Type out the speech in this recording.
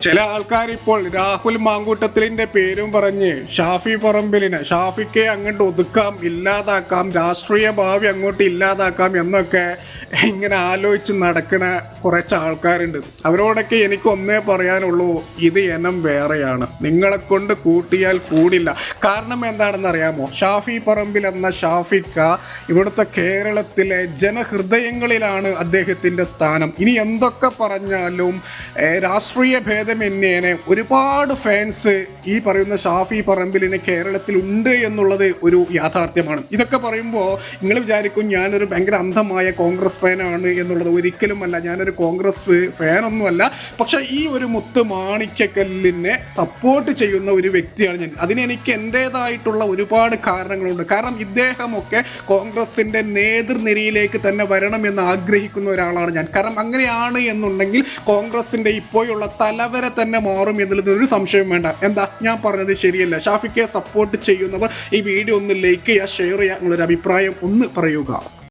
ചില ആൾക്കാർ ഇപ്പോൾ രാഹുൽ മാങ്കൂട്ടത്തിലിന്റെ പേരും പറഞ്ഞ് ഷാഫി പറമ്പിലിനെ ഷാഫിക്കെ അങ്ങോട്ട് ഒതുക്കാം ഇല്ലാതാക്കാം രാഷ്ട്രീയ ഭാവി അങ്ങോട്ട് ഇല്ലാതാക്കാം എന്നൊക്കെ ഇങ്ങനെ ആലോചിച്ച് നടക്കുന്ന കുറച്ച് ആൾക്കാരുണ്ട്. അവരോടൊക്കെ എനിക്ക് ഒന്നേ പറയാനുള്ളൂ ഇത് ഇനം വേറെയാണ്. നിങ്ങളെ കൊണ്ട് കൂട്ടിയാൽ കൂടില്ല. കാരണം എന്താണെന്ന് അറിയാമോ? ഷാഫി പറമ്പിൽ എന്ന ഷാഫിക്ക ഇവിടുത്തെ കേരളത്തിലെ ജനഹൃദയങ്ങളിലാണ് അദ്ദേഹത്തിന്റെ സ്ഥാനം. ഇനി എന്തൊക്കെ പറഞ്ഞാലും രാഷ്ട്രീയ ഭേദമന്യേനെ ഒരുപാട് ഫാൻസ് ഈ പറയുന്ന ഷാഫി പറമ്പിലിന് കേരളത്തിൽ ഉണ്ട് എന്നുള്ളത് ഒരു യാഥാർത്ഥ്യമാണ്. ഇതൊക്കെ പറയുമ്പോൾ നിങ്ങൾ വിചാരിക്കും ഞാനൊരു ഭയങ്കര അന്ധമായ കോൺഗ്രസ് ഫാനാണ് എന്നുള്ളത് ഒരിക്കലുമല്ല. ഞാനൊരു കോൺഗ്രസ് ഫാനൊന്നുമല്ല പക്ഷെ ഈ ഒരു മുത്ത് മാണിക്കക്കല്ലിനെ സപ്പോർട്ട് ചെയ്യുന്ന ഒരു വ്യക്തിയാണ് ഞാൻ. അതിന് എനിക്ക് എന്റെതായിട്ടുള്ള ഒരുപാട് കാരണങ്ങളുണ്ട്. കാരണം ഇദ്ദേഹമൊക്കെ കോൺഗ്രസിന്റെ നേതൃനിരയിലേക്ക് തന്നെ വരണം എന്ന് ആഗ്രഹിക്കുന്ന ഒരാളാണ് ഞാൻ. കാരണം അങ്ങനെയാണ് എന്നുണ്ടെങ്കിൽ കോൺഗ്രസിന്റെ ഇപ്പോഴുള്ള തലവരെ തന്നെ മാറും എന്നുള്ളത് ഒരു സംശയം വേണ്ട. എന്താ? ഞാൻ പറഞ്ഞത് ശരിയല്ല. ഷാഫിക്കെ സപ്പോർട്ട് ചെയ്യുന്നവർ ഈ വീഡിയോ ഒന്ന് ലൈക്ക് ചെയ്യുക ഷെയർ ചെയ്യുക നിങ്ങളൊരു അഭിപ്രായം ഒന്ന് പറയുക.